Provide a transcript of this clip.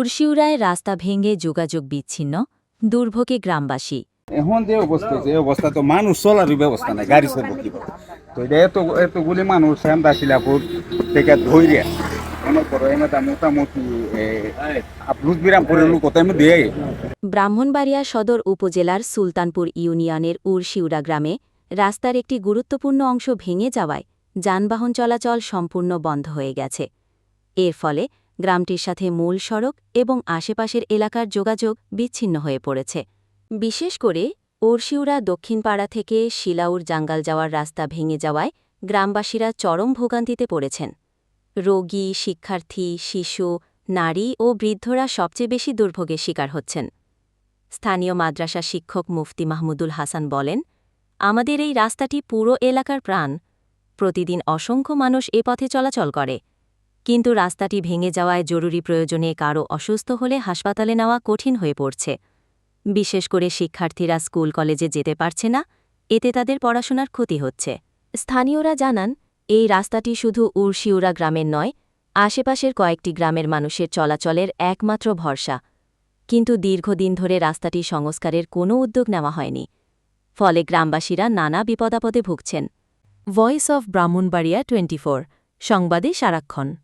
উরশিউরায় রাস্তা ভেঙে যোগাযোগ বিচ্ছিন্ন দুর্ভোগে গ্রামবাসী। এখন যে অবস্থা এই অবস্থা তো মানুষ চলারই ব্যবস্থা নাই গাড়ি চলবো কীভাবে? তো এটা এত এতগুলি মানুষ শ্যামদা শিলাপুর থেকে ধৈর্য। মোটামুটি ব্রাহ্মণবাড়িয়া সদর উপজেলার সুলতানপুর ইউনিয়নের উরশিউরা গ্রামে রাস্তার একটি গুরুত্বপূর্ণ অংশ ভেঙে যাওয়ায় যানবাহন চলাচল সম্পূর্ণ বন্ধ হয়ে গেছে। এর ফলে গ্রামটির সাথে মূল সড়ক এবং আশেপাশের এলাকার যোগাযোগ বিচ্ছিন্ন হয়ে পড়েছে। বিশেষ করে ওরশিউরা দক্ষিণপাড়া থেকে শিলাউর জাঙ্গাল যাওয়ার রাস্তা ভেঙে যাওয়ায় গ্রামবাসীরা চরম ভোগান্তিতে পড়েছেন। রোগী, শিক্ষার্থী, শিশু, নারী ও বৃদ্ধরা সবচেয়ে বেশি দুর্ভোগের শিকার হচ্ছেন। স্থানীয় মাদ্রাসা শিক্ষক মুফতি মাহমুদুল হাসান বলেন, আমাদের এই রাস্তাটি পুরো এলাকার প্রাণ। প্রতিদিন অসংখ্য মানুষ এ পথে চলাচল করে। কিন্তু রাস্তাটি ভেঙে যাওয়ায় জরুরি প্রয়োজনে কারও অসুস্থ হলে হাসপাতালে নেওয়া কঠিন হয়ে পড়ছে। বিশেষ করে শিক্ষার্থীরা স্কুল, কলেজে যেতে পারছে না, এতে তাদের পড়াশোনার ক্ষতি হচ্ছে। স্থানীয়রা জানান, এই রাস্তাটি শুধু উরশিউরা গ্রামের নয়, আশেপাশের কয়েকটি গ্রামের মানুষের চলাচলের একমাত্র ভরসা। কিন্তু দীর্ঘদিন ধরে রাস্তাটি সংস্কারের কোনো উদ্যোগ নেওয়া হয়নি। ফলে গ্রামবাসীরা নানা বিপদাপদে ভুগছেন। ভয়েস অফ ব্রাহ্মণবাড়িয়া টোয়েন্টি সংবাদে সারাক্ষণ।